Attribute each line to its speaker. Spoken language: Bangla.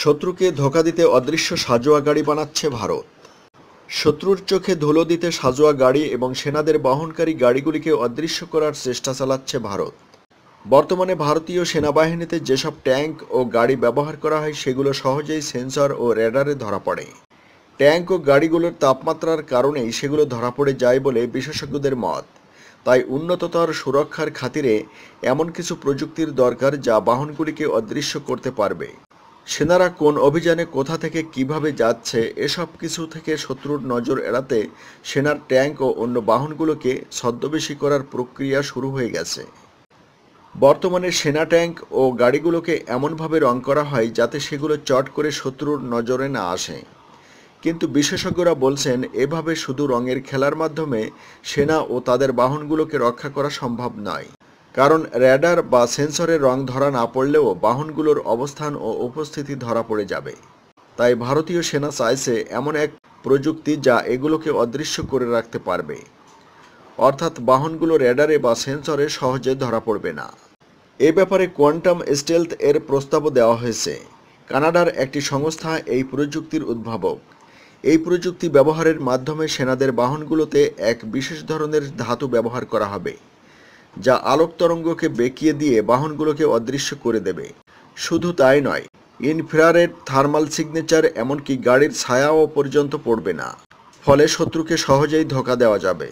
Speaker 1: শত্রুকে ধোঁকা দিতে অদৃশ্য সাজোয়া গাড়ি বানাচ্ছে ভারত। শত্রুর চোখে ধুলো দিতে সাজোয়া গাড়ি এবং সেনাদের বহনকারী গাড়িগুলিকে অদৃশ্য করার চেষ্টা চালাচ্ছে ভারত। বর্তমানে ভারতীয় সেনাবাহিনীতে যেসব ট্যাঙ্ক ও গাড়ি ব্যবহার করা হয়, সেগুলো সহজেই সেন্সর ও রেডারে ধরা পড়ে। ট্যাঙ্ক ও গাড়িগুলোর তাপমাত্রার কারণেই সেগুলো ধরা পড়ে যায় বলে বিশেষজ্ঞদের মত। তাই উন্নততর সুরক্ষার খাতিরে এমন কিছু প্রযুক্তির দরকার যা বাহনগুলিকে অদৃশ্য করতে পারবে। সেনারা কোন অভিযানে কোথা থেকে কীভাবে যাচ্ছে, এসব কিছু থেকে শত্রুর নজর এড়াতে সেনার ট্যাঙ্ক ও অন্য বাহনগুলোকে ছদ্মবেশী করার প্রক্রিয়া শুরু হয়ে গেছে। বর্তমানে সেনা ট্যাঙ্ক ও গাড়িগুলোকে এমনভাবে রং করা হয় যাতে সেগুলো চট করে শত্রুর নজরে না আসে। কিন্তু বিশেষজ্ঞরা বলছেন, এভাবে শুধু রঙের খেলার মাধ্যমে সেনা ও তাদের বাহনগুলোকে রক্ষা করা সম্ভব নয়। কারণ র্যাডার বা সেন্সরের রং ধরা না পড়লেও বাহনগুলোর অবস্থান ও উপস্থিতি ধরা পড়ে যাবে। তাই ভারতীয় সেনা চাইছে এমন এক প্রযুক্তি যা এগুলোকে অদৃশ্য করে রাখতে পারবে। অর্থাৎ বাহনগুলো র্যাডারে বা সেন্সরে সহজে ধরা পড়বে না। এ ব্যাপারে কোয়ান্টাম স্টেলথ এর প্রস্তাবও দেওয়া হয়েছে। কানাডার একটি সংস্থা এই প্রযুক্তির উদ্ভাবক। এই প্রযুক্তি ব্যবহারের মাধ্যমে সেনাদের বাহনগুলোতে এক বিশেষ ধরনের ধাতু ব্যবহার করা হবে। যা আলোক তরঙ্গকে বেঁকিয়ে দিয়ে বাহনগুলোকে অদৃশ্য করে দেবে। শুধু তাই নয়, ইনফ্রারেড থার্মাল সিগনেচার এমনকি গাড়ির ছায়াও পর্যন্ত পড়বে না। ফলে শত্রুকে সহজেই ধোকা দেওয়া যাবে।